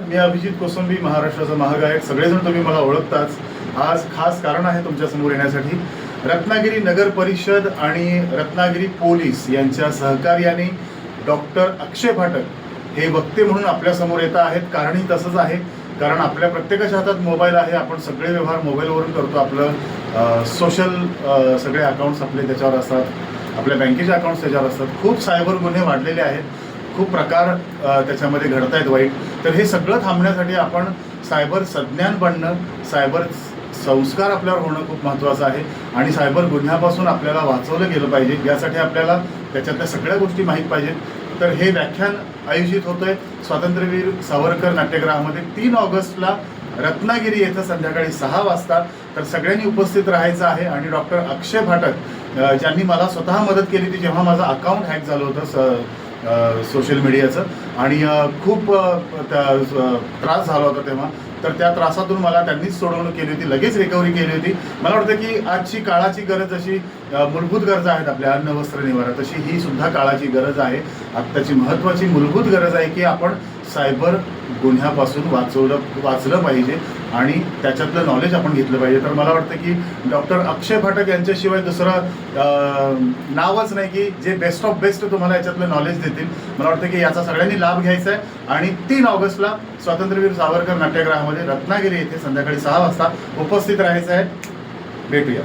मी अभिजित कोसंबी महाराष्ट्राचा महागायक. सगळेजण तुम्ही मला ओळखताच. आज खास कारण आहे तुमच्यासमोर येण्यासाठी. रत्नागिरी नगर परिषद आणि रत्नागिरी पोलीस यांच्या सहकार्याने डॉक्टर अक्षय फाटक हे वक्ते म्हणून आपल्यासमोर येत आहेत. कारणही तसंच आहे. कारण आपल्या प्रत्येकाच्या हातात मोबाईल आहे. आपण सगळे व्यवहार मोबाईलवरून करतो. आपलं सोशल सगळे अकाउंट्स आपले त्याच्यावर असतात. आपल्या बँकेचे अकाउंट्स त्याच्यावर असतात. खूप सायबर गुन्हे वाढलेले आहेत. खूप प्रकार त्याच्यामध्ये घडत आहेत वाईट. तर हे सगळं थांबण्यासाठी आपण सायबर संज्ञान बनणं सायबर संस्कार आपल्यावर होणं खूप महत्त्वाचं आहे. आणि सायबर गुन्ह्यापासून आपल्याला वाचवलं गेलं पाहिजे. यासाठी आपल्याला त्याच्यातल्या सगळ्या गोष्टी माहीत पाहिजेत. तर हे व्याख्यान आयोजित होतं आहे स्वातंत्र्यवीर सावरकर नाट्यगृहामध्ये तीन ऑगस्टला रत्नागिरी येथे संध्याकाळी सहा वाजता. तर सगळ्यांनी उपस्थित राहायचं आहे आणि डॉक्टर अक्षय फाटक ज्यांनी मला स्वतः मदत केली ती जेव्हा माझं अकाउंट हॅक झालं होतं स सोशल मीडियाचं. आणि खूप त्या- त्रास झाला होता तेव्हा. तर त्या त्रासातून मला त्यांनीच सोडवणूक केली होती लगेच रिकव्हरी केली होती. मला वाटतं की आजची काळाची गरज अशी मूलभूत गरज आहेत आपल्या अन्न वस्त्र निवारा. तशी ही सुद्धा काळाची गरज आहे. आत्ताची महत्त्वाची मूलभूत गरज आहे की आपण सायबर गुन्ह्यापासून वाचवलं वाचलं पाहिजे आणि त्याच्यातलं नॉलेज आपण घेतलं पाहिजे. तर मला वाटतं की डॉक्टर अक्षय फाटक यांच्याशिवाय दुसरं नावच नाही की जे बेस्ट ऑफ बेस्ट तुम्हाला याच्यातलं नॉलेज देतील. मला वाटतं की याचा सगळ्यांनी लाभ घ्यायचा आहे. आणि तीन ऑगस्टला स्वातंत्र्यवीर सावरकर मध्ये रत्नागिरी येथे संध्याकाळी सहा वाजता उपस्थित राहायचं आहे. भेटूया.